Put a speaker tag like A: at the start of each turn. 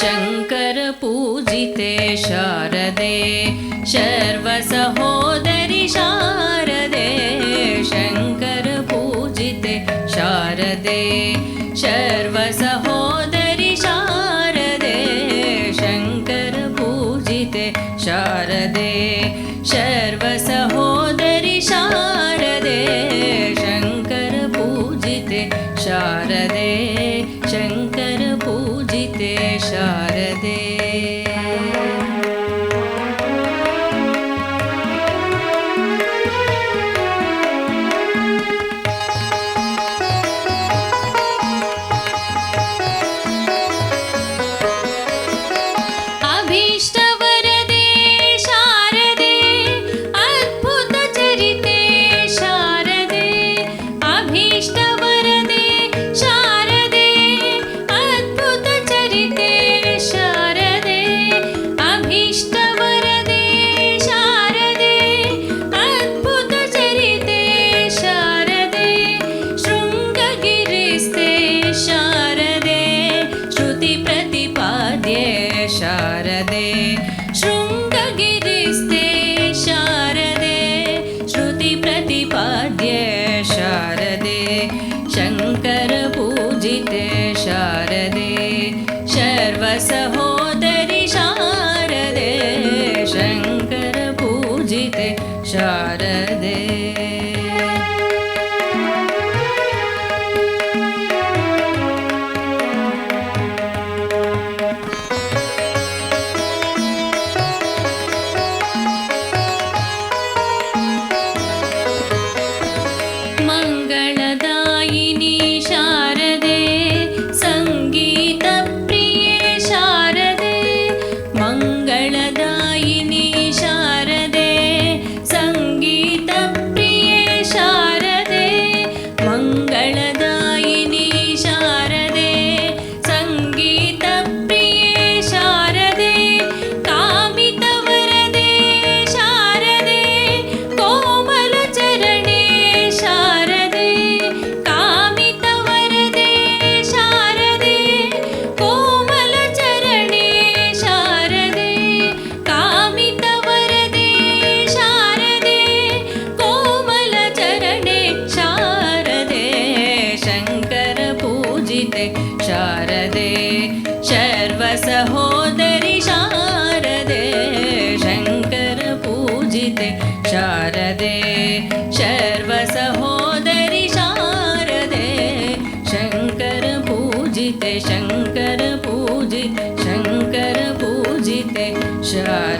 A: शङ्करपूजिते शारदे शर्वसहोदरि शारदे शङ्करपूजिते शारदे शर्वसहोदरि शारदे शङ्करपूजिते शारदे शर्वसहोदरि शारदे शङ्करपूजिते शारदे। করিতে आराध्ये शारदे। शङ्करपूजिते शारदे। शर्वसहोदरि शारदे। शङ्करपूजिते शारदे शर्वसहोदरि शारदे शङ्करपूजिते शारदे। शर्वसहोदरि शारदे शङ्करपूजिते शङ्करपूजिते शङ्करपूजिते शारदे